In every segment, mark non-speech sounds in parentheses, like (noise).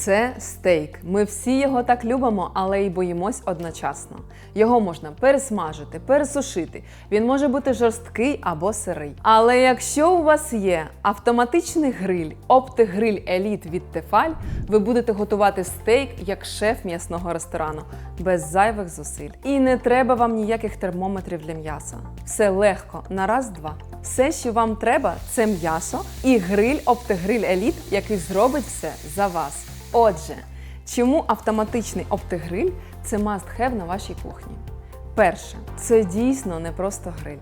Це стейк. Ми всі його так любимо, але й боїмось одночасно. Його можна пересмажити, пересушити. Він може бути жорсткий або сирий. Але якщо у вас є автоматичний гриль, оптигриль Еліт від Тефаль, ви будете готувати стейк як шеф м'ясного ресторану, без зайвих зусиль. І не треба вам ніяких термометрів для м'яса. Все легко, на раз-два. Все, що вам треба, це м'ясо і гриль Оптигриль Еліт, який зробить все за вас. Отже, чому автоматичний оптигриль це must have на вашій кухні? Перше, це дійсно не просто гриль.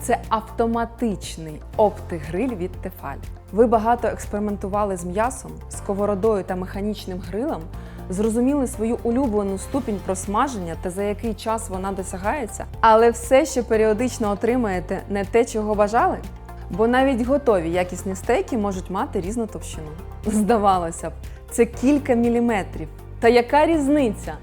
Це автоматичний оптигриль від Тефаль. Ви багато експериментували з м'ясом, сковородою та механічним грилем, зрозуміли свою улюблену ступінь просмаження та за який час вона досягається, але все, що періодично отримаєте, не те, чого бажали. Бо навіть готові якісні стейки можуть мати різну товщину. Здавалося б, це кілька міліметрів. Та яка різниця?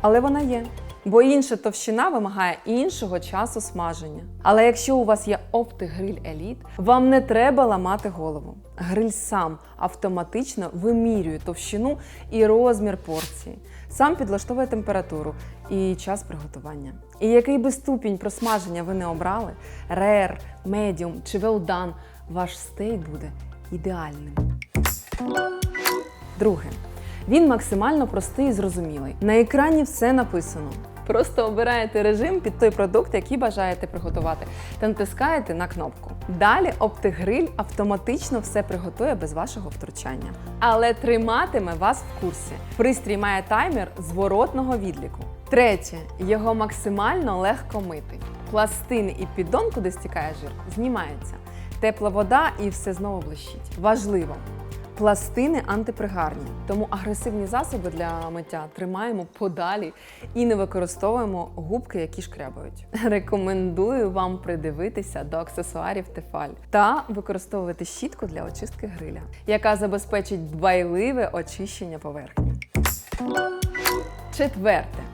Але вона є. Бо інша товщина вимагає іншого часу смаження. Але якщо у вас є оптигриль Еліт, вам не треба ламати голову. Гриль сам автоматично вимірює товщину і розмір порції, сам підлаштовує температуру і час приготування. І який би ступінь просмаження ви не обрали, рер, медіум чи well done, ваш стейк буде ідеальним. Друге, він максимально простий і зрозумілий. На екрані все написано. Просто обираєте режим під той продукт, який бажаєте приготувати, та натискаєте на кнопку. Далі оптигриль автоматично все приготує без вашого втручання, але триматиме вас в курсі. Пристрій має таймер зворотного відліку. Третє, його максимально легко мити. Пластини і піддон, куди стікає жир, знімається. Тепла вода і все знову блищить. Важливо. Пластини антипригарні, тому агресивні засоби для миття тримаємо подалі і не використовуємо губки, які шкрябають. (laughs) Рекомендую вам придивитися до аксесуарів Тефаль та використовувати щітку для очистки гриля, яка забезпечить дбайливе очищення поверхні. Четверте.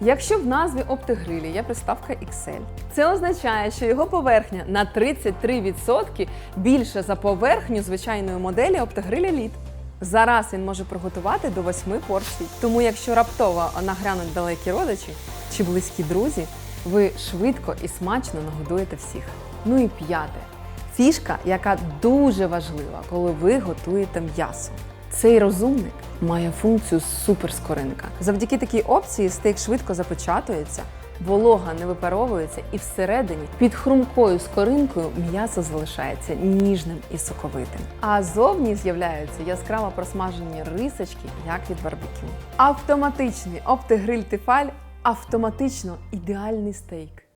Якщо в назві оптигрилі є приставка XL, це означає, що його поверхня на 33% більша за поверхню звичайної моделі оптигриля Літ. Зараз він може приготувати до 8 порцій. Тому, якщо раптово нагрянуть далекі родичі чи близькі друзі, ви швидко і смачно нагодуєте всіх. Ну і п'яте фішка, яка дуже важлива, коли ви готуєте м'ясо. Цей розумник має функцію суперскоринка. Завдяки такій опції стейк швидко запечатується, волога не випаровується, і всередині під хрумкою скоринкою м'ясо залишається ніжним і соковитим. А зовні з'являються яскраво просмажені рисочки, як від барбекю. Автоматичний оптигриль Тефаль автоматично ідеальний стейк.